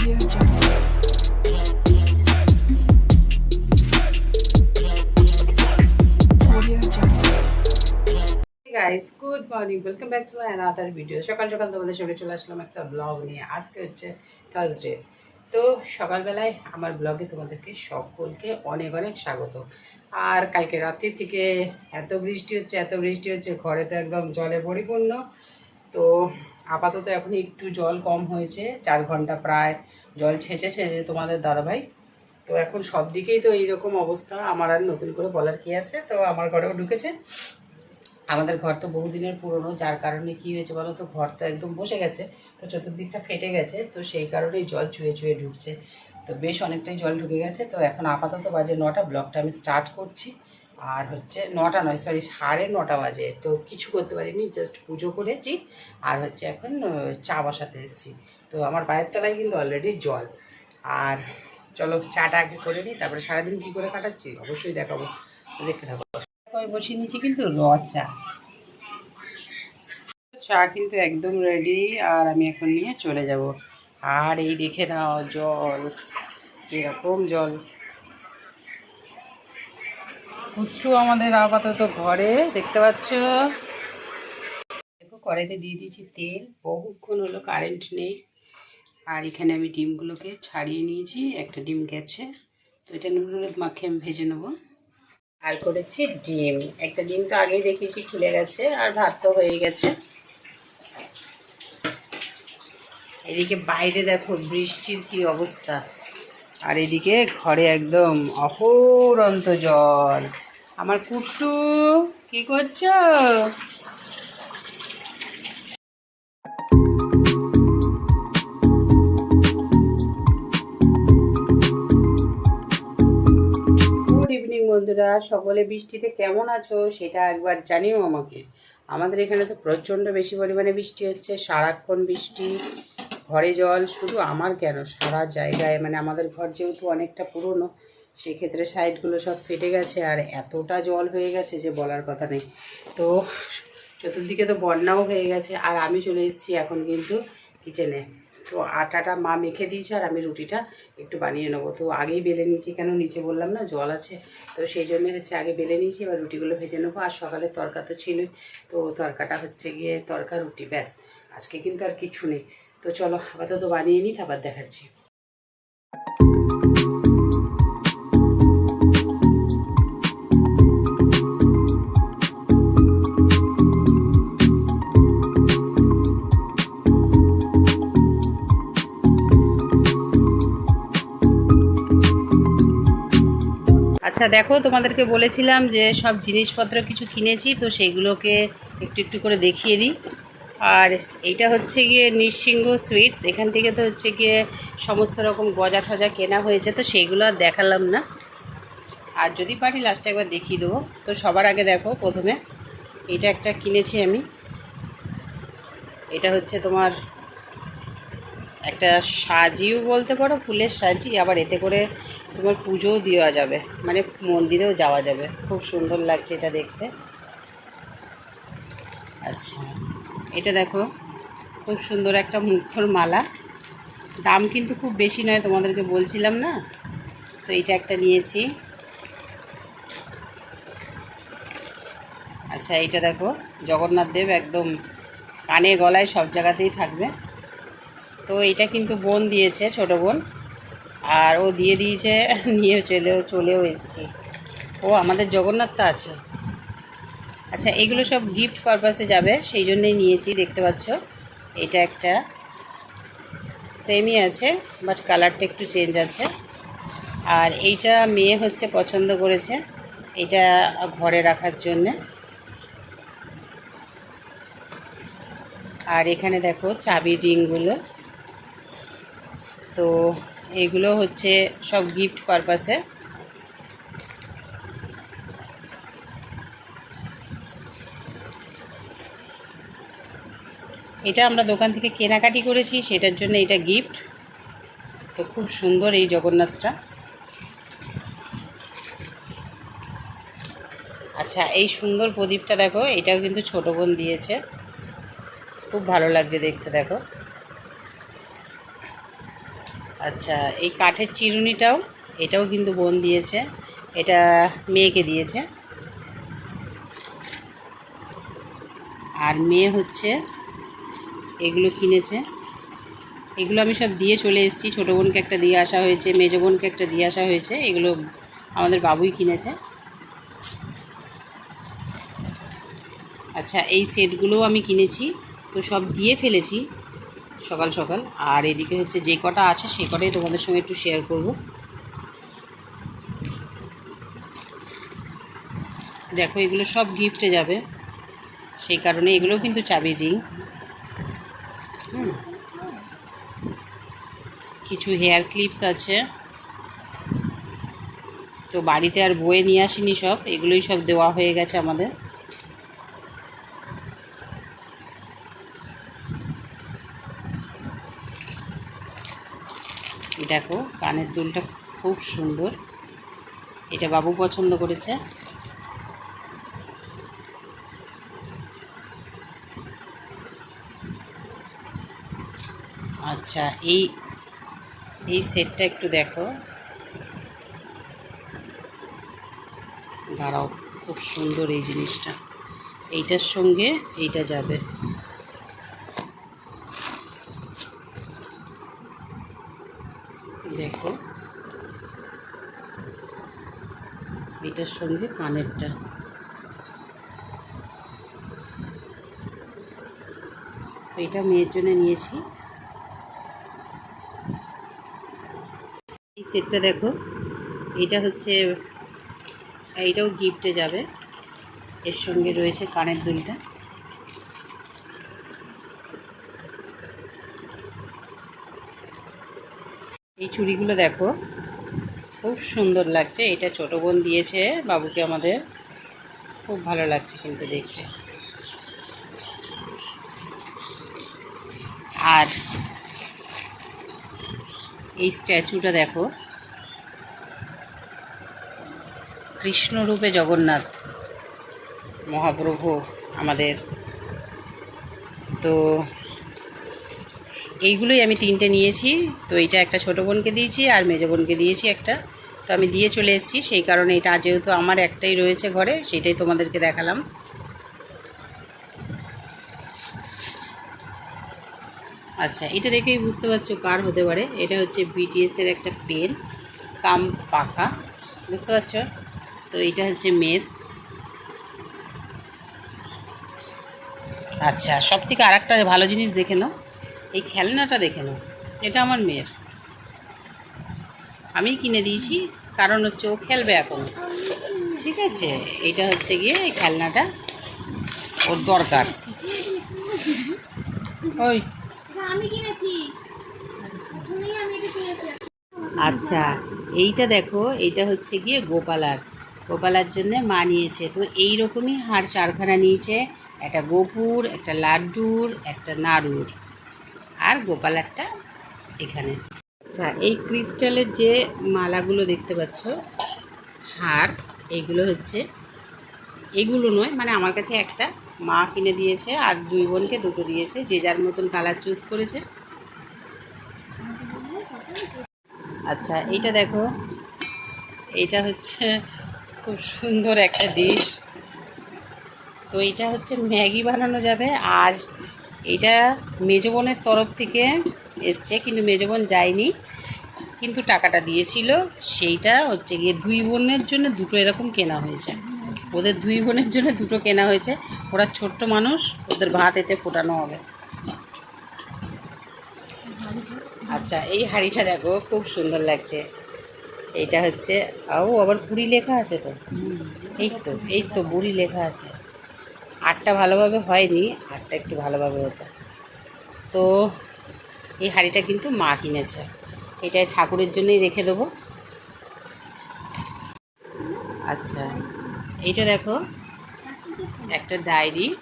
Good morning welcome back to my another video সকাল সকাল তোমাদের সঙ্গে চলে আসলাম একটা ব্লগ নিয়ে। আজকে হচ্ছে থার্সডে তো সকালবেলায় আমার ব্লগে তোমাদেরকে সকলকে অনেক অনেক স্বাগত। আর কালকে রাত্রি থেকে এত বৃষ্টি হচ্ছে, এত বৃষ্টি হচ্ছে, ঘরে তো একদম জলে পরিপূর্ণ। তো আপাতত এখন একটু জল কম হয়েছে, চার ঘণ্টা প্রায় জল ছেঁচেছে যে তোমাদের দাদাভাই। তো এখন সব দিকেই তো এইরকম অবস্থা, আমার আর নতুন করে বলার কি আছে? তো আমার ঘরেও ঢুকেছে। আমাদের ঘর তো বহুদিনের পুরনো, যার কারণে কি হয়েছে বলো তো, ঘর তো একদম বসে গেছে, তো চতুর্দিকটা ফেটে গেছে, তো সেই কারণেই জল চুয়ে চুয়ে ঢুকছে। তো বেশ অনেকটাই জল ঢুকে গেছে, তো এখন আপাতত বাজে নটা ব্লগটা আমি স্টার্ট করছি। আর হচ্ছে নটা নয় সরি সাড়ে নটা বাজে। তো কিছু করতে পারিনি জাস্ট পুজো করেছি। আর হচ্ছে এখন চা বসাতে এসেছি। তো আমার পায়ের তলায় কিন্তু অলরেডি জল। আর চলো, চাটা আগে করে নিই, তারপরে সারাদিন কী করে কাটাচ্ছি? অবশ্যই দেখাবো। দেখতে থাকো। বসিয়ে নিয়েছি কিন্তু র চা। চা কিন্তু একদম রেডি আর আমি এখন নিয়ে চলে যাব। আর এই দেখে নাও, জল। কীরকম জল। কুচ্ছু আমাদের আপাতত ঘরে, দেখতে পাচ্ছ? দেখো, কড়াইতে দিয়ে দিয়েছি তেল, বহুক্ষণ হলো কারেন্ট নেই। আর এখানে আমি ডিমগুলোকে ছাড়িয়ে নিয়েছি, একটা ডিম গেছে। তো এটা নুন মাখিয়ে আমি ভেজে নেব। আর করেছি ডিম। একটা ডিম তো আগেই দেখিয়েছি, খুলে গেছে, আর ভাত তো হয়ে গেছে। এদিকে বাইরে দেখো, বৃষ্টির কি অবস্থা। আর এদিকে ঘরে একদম অপরন্ত জল। আমার কুট্টু, কি করছ? বন্ধুরা। সকলে বৃষ্টিতে কেমন আছো সেটা একবার জানিও আমাকে। আমাদের এখানে তো প্রচণ্ড বেশি পরিমাণে বৃষ্টি হচ্ছে, সারাক্ষণ বৃষ্টি, ঘরে জল, শুধু আমার কেন? সারা জায়গায় মানে আমাদের ঘর যেহেতু অনেকটা পুরনো সেক্ষেত্রে সাইডগুলো সব ফেটে গেছে আর এতটা জল হয়ে গেছে যে বলার কথা নেই। তো চতুর্দিকে তো বন্যাও হয়ে গেছে আর আমি চলে এসেছি এখন কিন্তু কিচেনে তো আটাটা মা মেখে দিয়েছে আর আমি রুটিটা একটু বানিয়ে নেব। তো আগেই বেলে নিয়েছি কেন নিচে বললাম না, জল আছে। তো সেই জন্য হচ্ছে আগে বেলে নিয়েছি, এবার রুটিগুলো ভেজে নেব। আর সকালে তরকা তো ছিলই, তো তরকাটা হচ্ছে গিয়ে তরকা রুটি, ব্যাস। আজকে কিন্তু আর কিছু নেই। তো চলো আপাতত বানিয়ে নিই, তারপর দেখাচ্ছি। আচ্ছা দেখো, তোমাদেরকে বলেছিলাম যে সব জিনিসপত্র কিছু কিনেছি, তো সেইগুলোকে একটু একটু করে দেখিয়ে দিই। আর এইটা হচ্ছে গিয়ে নৃসিংহ সুইটস, এখান থেকে তো হচ্ছে গিয়ে সমস্ত রকম গজা ঠজা কেনা হয়েছে, তো সেইগুলো আর দেখালাম না। আর যদি পারি লাস্টে একবার দেখিয়ে দেবো। তো সবার আগে দেখো, প্রথমে এটা একটা কিনেছি আমি। এটা হচ্ছে তোমার একটা সাজিও বলতে পারো, ফুলের সাজি, আবার এতে করে তোমার পুজোও দেওয়া যাবে। মানে মন্দিরেও যাওয়া যাবে। খুব সুন্দর লাগছে এটা দেখতে। আচ্ছা। এটা দেখো, খুব সুন্দর একটা মুগ্ধর মালা। দাম কিন্তু খুব বেশি নয়, তোমাদেরকে বলছিলাম না? তো এটা একটা নিয়েছি। আচ্ছা এটা দেখো, জগন্নাথ দেব একদম কানে গলায় সব জায়গাতেই থাকবে। তো এটা কিন্তু বোন দিয়েছে, ছোট বোন। আর ও দিয়ে দিয়েছে, নিয়ে চলেও চলেও এসেছি। ও আমাদের জগন্নাথটা আছে। আচ্ছা এগুলো সব গিফট পারপাসে যাবে, সেই জন্যই নিয়েছি, দেখতে পাচ্ছ। এটা একটা সেমই আছে বাট কালারটা একটু চেঞ্জ আছে। আর এইটা মেয়ে হচ্ছে পছন্দ করেছে, এটা ঘরে রাখার জন্যে। আর এখানে দেখো চাবি রিংগুলো তো এগুলো হচ্ছে সব গিফট পারপাসে এটা আমরা দোকান থেকে কেনাকাটি করেছি, সেটার জন্য এটা গিফট তো খুব সুন্দর এই জগন্নাথটা। আচ্ছা এই সুন্দর প্রদীপটা দেখো, এটাও কিন্তু ছোট বোন দিয়েছে। খুব ভালো লাগছে দেখতে, দেখো। আচ্ছা এই কাঠের চিরুনিটাও, এটাও কিন্তু বোন দিয়েছে। এটা মেয়েকে দিয়েছে। আর মেয়ে হচ্ছে, এগুলো কিনেছে। এগুলো আমি সব দিয়ে চলে এসেছি। ছোটো বোনকে একটা দিয়ে আসা হয়েছে, মেজো বোনকে একটা দিয়ে আসা হয়েছে। এগুলো আমাদের বাবুই কিনেছে। আচ্ছা এই সেটগুলোও আমি কিনেছি। তো সব দিয়ে ফেলেছি। সকাল সকাল। আর এদিকে হচ্ছে যে কটা আছে সেই কটাই তোমাদের সঙ্গে একটু শেয়ার করব। দেখো, এগুলো সব গিফটে যাবে। সেই কারণে এগুলোও কিন্তু চাবি রিং হুম। কিছু হেয়ার ক্লিপস আছে। তো বাড়িতে আর বয়ে নিয়ে আসিনি সব। এগুলোই সব দেওয়া হয়ে গেছে আমাদের। দেখো, কানের দুলটা খুব সুন্দর। এটা বাবু পছন্দ করেছে। আচ্ছা এই এই সেটটা একটু দেখো। দাঁড়াও, খুব সুন্দর এই জিনিসটা। এইটার সঙ্গে এইটা যাবে। দেখো। এটার সঙ্গে কানেরটা। এটা মেয়ের জন্য নিয়েছি। এই সেটটা দেখো। এটা হচ্ছে এইটাও গিফটে যাবে। এর সঙ্গে রয়েছে কানের দুলটা। এই চুড়িগুলো দেখো। খুব সুন্দর লাগছে। এটা ছোট বোন দিয়েছে বাবুকে আমাদের। খুব ভালো লাগছে কিন্তু দেখতে। আর এই স্ট্যাচুটা দেখো। কৃষ্ণরূপে জগন্নাথ মহাপ্রভু আমাদের। তো এইগুলোই আমি তিনটে নিয়েছি। তো এইটা একটা ছোটো বোনকে দিয়েছি আর মেজো বোনকে দিয়েছি একটা। তো আমি দিয়ে চলে এসেছি। সেই কারণে এটা যেহেতু আমার একটাই রয়েছে ঘরে, সেটাই তোমাদেরকে দেখালাম। আচ্ছা এটা দেখেই বুঝতে পারছ কার হতে পারে। এটা হচ্ছে বিটিএসের একটা পেন, কাম পাখা। বুঝতে পারছ? তো এটা হচ্ছে মেয়ের। আচ্ছা সব থেকে আর একটা ভালো জিনিস দেখে নাও। এই খেলনাটা দেখে নাও। এটা আমার মেয়ের। আমি কিনে দিয়েছি, কারণ হচ্ছে ও খেলবে এখন। ঠিক আছে? এটা হচ্ছে গিয়ে এই খেলনাটা ওর দরকার। ওই। আচ্ছা এইটা দেখো, এইটা হচ্ছে গিয়ে গোপালার। গোপালার জন্য মা নিয়েছে। তো এই রকমই হার চারখানা নিয়েছে। একটা গোপুর, একটা লাড্ডুর, একটা নাড়ুর। আর গোপালারটা এখানে। আচ্ছা এই ক্রিস্টালের যে মালাগুলো দেখতে পাচ্ছ, হার এইগুলো হচ্ছে, এগুলো নয় মানে আমার কাছে একটা, মা কিনে দিয়েছে আর দুই বোনকে দুটো দিয়েছে, যে যার মতন কালার চুজ করেছে। আচ্ছা এইটা দেখো এটা হচ্ছে খুব সুন্দর একটা ডিশ। তো এটা হচ্ছে ম্যাগি বানানো যাবে আর এটা মেজবনের তরফ থেকে এসছে কিন্তু মেজো বোন যায়নি কিন্তু টাকাটা দিয়েছিল। সেইটা হচ্ছে গিয়ে দুই বোনের জন্য দুটো এরকম কেনা হয়েছে। ওদের দুই বোনের জন্য দুটো কেনা হয়েছে। ওরা ছোট্ট মানুষ ওদের ভাত এতে ফোটানো হবে। আচ্ছা এই হাঁড়িটা দেখো খুব সুন্দর লাগছে। এইটা হচ্ছে ও আবার বুড়ি লেখা আছে তো? এই তো এই তো বুড়ি লেখা আছে। আটটা ভালোভাবে হয়নি, আটটা একটু ভালোভাবে হতো। তো এই হাঁড়িটা কিন্তু মা কিনেছে। এটা ঠাকুরের জন্যই রেখে দেবো। আচ্ছা এইটা দেখো, একটা ডায়েরি,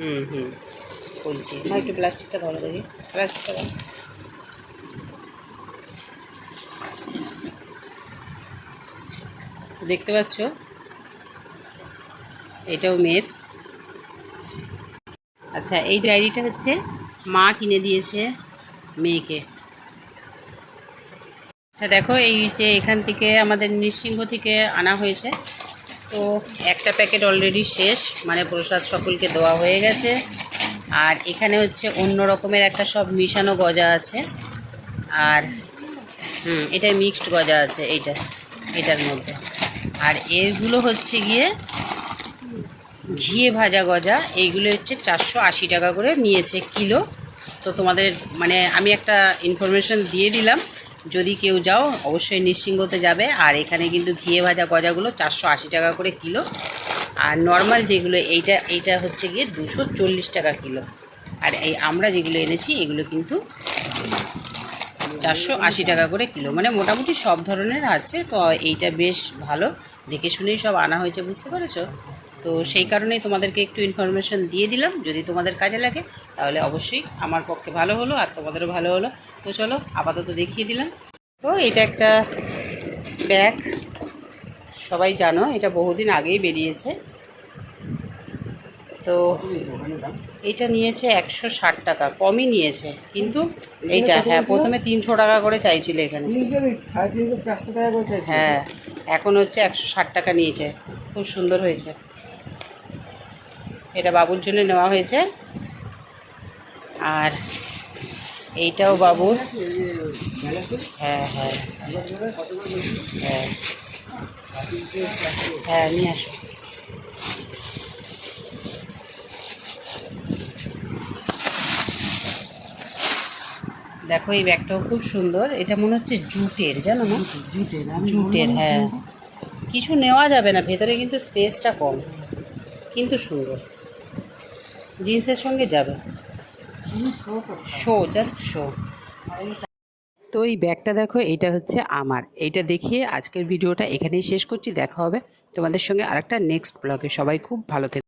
হুম হুম, বলছি। না একটু প্লাস্টিকটা ধরো দেখি। প্লাস্টিকটা ধরো। দেখতে পাচ্ছ? এটাও মেয়ের। আচ্ছা এই ডায়েরিটা হচ্ছে মা কিনে দিয়েছে মেয়েকে। আচ্ছা দেখো, এই যে এখান থেকে আমাদের নৃসিংহ থেকে আনা হয়েছে। তো একটা প্যাকেট অলরেডি শেষ মানে প্রসাদ সকলকে দেওয়া হয়ে গেছে। আর এখানে হচ্ছে অন্য রকমের একটা সব মিশানো গজা আছে। আর, হুম এটা মিক্সড গজা আছে, এইটা, এটার মধ্যে। আর এগুলো হচ্ছে গিয়ে ঘিয়ে ভাজা গজা, এইগুলো হচ্ছে চারশো আশি টাকা করে নিয়েছে কিলো। তো তোমাদের মানে আমি একটা ইনফরমেশন দিয়ে দিলাম, যদি কেউ যাও, অবশ্যই নিঃসিংহতে যাবে। আর এখানে কিন্তু ঘিয়ে ভাজা গজাগুলো চারশো আশি টাকা করে কিলো। আর নর্মাল যেগুলো, এইটা এইটা হচ্ছে গিয়ে দুশো চল্লিশ টাকা কিলো। আর এই আমরা যেগুলো এনেছি, এগুলো কিন্তু চারশো আশি টাকা করে কিলো। মানে মোটামুটি সব ধরনের আছে, তো এইটা বেশ ভালো। দেখে শুনেই সব আনা হয়েছে, বুঝতে পেরেছ? তো সেই কারণেই তোমাদেরকে একটু ইনফরমেশন দিয়ে দিলাম। যদি তোমাদের কাজে লাগে তাহলে অবশ্যই আমার পক্ষে ভালো হলো আর তোমাদেরও ভালো হলো। তো চলো আপাতত দেখিয়ে দিলাম। তো এটা একটা ব্যাগ সবাই জানো এটা বহুদিন আগেই বেরিয়েছে। তো এটা নিয়েছে একশো ষাট টাকা। কমই নিয়েছে কিন্তু এইটা হ্যাঁ প্রথমে তিনশো টাকা করে চাইছিল এখানে। হ্যাঁ এখন হচ্ছে একশো ষাট টাকা নিয়েছে। খুব সুন্দর হয়েছে। এটা বাবুর জন্য নেওয়া হয়েছে। আর এইটাও বাবুর। হ্যাঁ হ্যাঁ। হ্যাঁ। হ্যাঁ নিয়ে আসো। দেখো, এই ব্যাগটাও খুব সুন্দর। এটা মনে হচ্ছে জুটের, জানো না জুটের জুটের হ্যাঁ। কিছু নেওয়া যাবে না, ভেতরে কিন্তু স্পেসটা কম। কিন্তু সুন্দর। জিন্সের সঙ্গে যাবে। শো জাস্ট শো তো এই ব্যাগটা দেখো, এটা হচ্ছে আমার। এইটা দেখিয়ে আজকের ভিডিওটা এখানেই শেষ করছি। দেখা হবে তোমাদের সঙ্গে আরেকটা নেক্সট ব্লগে সবাই খুব ভালো থেকে।